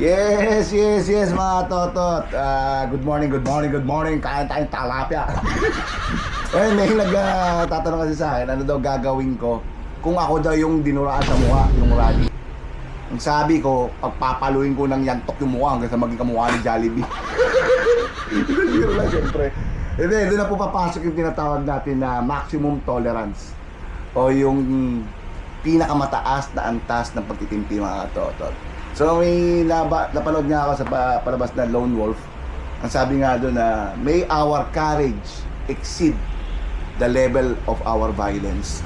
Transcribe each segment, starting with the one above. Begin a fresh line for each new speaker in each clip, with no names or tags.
Yes, yes, yes mga totot. Ah, good morning, good morning, good morning. Kain tayong talapia. eh, may nagtatanong kasi sa akin, ano daw gagawin ko kung ako daw yung dinuraan sa mukha, yung rally. Ang sabi ko, pagpapaluin ko ng yantok yung mukha hanggang sa maging kamukha ni Jollibee. Biro lang syempre. Hindi, doon na po papasok yung tinatawag natin na maximum tolerance. O yung pinakamataas na antas ng pagtitimpi mga katotot. So may naba, napanood nga ako sa pa- palabas na Lone Wolf. Ang sabi nga doon na may our courage exceed the level of our violence.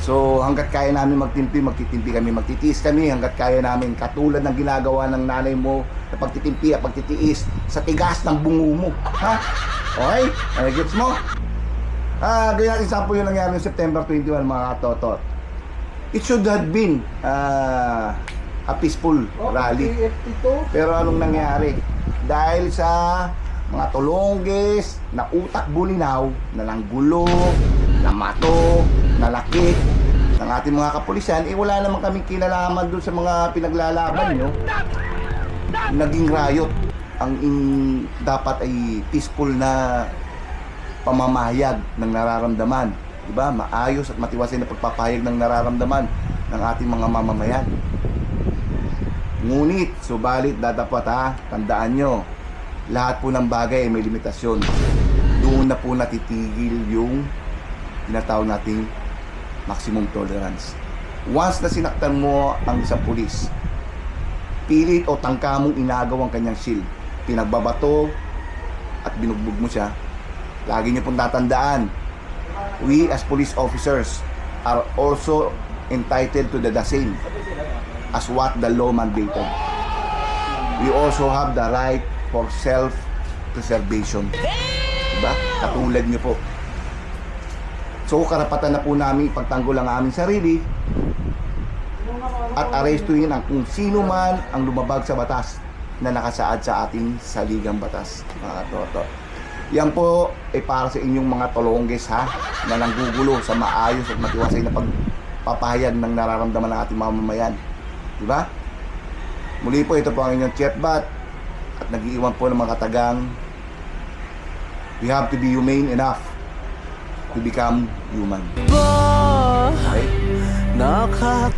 So hanggat kaya namin magtimpi, magtitimpi kami, magtitiis kami hanggat kaya namin katulad ng ginagawa ng nanay mo na pagtitimpi at pagtitiis sa tigas ng bungo mo. Ha? Okay? Ay, gets mo? Ah, ganyan natin sample yung nangyari noong September 21 mga katotot. It should have been ah, a peaceful rally. Pero anong nangyari? Dahil sa mga tulongges, na utak bulinaw, na langgulo, na mato, na lakit, ng ating mga kapulisan, eh wala naman kaming kinalaman doon sa mga pinaglalaban nyo. Naging riot. Ang in- dapat ay peaceful na pamamayag ng nararamdaman. Diba? Maayos at matiwasay na pagpapahayag ng nararamdaman ng ating mga mamamayan. Ngunit, subalit dadapat ha, tandaan nyo, lahat po ng bagay ay may limitasyon. Doon na po natitigil yung tinatawag nating maximum tolerance. Once na sinaktan mo ang isang pulis, pilit o tangka mong inagaw ang kanyang shield, pinagbabato at binugbog mo siya, lagi niyo pong tatandaan, we as police officers are also entitled to the, the same as what the law mandated. We also have the right for self-preservation. Diba? Katulad niyo po. So, karapatan na po namin ipagtanggol ang aming sarili at arestuhin ang kung sino man ang lumabag sa batas na nakasaad sa ating saligang batas, mga toto. Yan po ay para sa inyong mga tolongges ha, na nanggugulo sa maayos at matiwasay na pagpapahayag ng nararamdaman ng ating mamamayan. Di ba? Muli po, ito po ang inyong chatbot at nag-iwan po ng mga katagang we have to be humane enough to become human. Okay?
Naka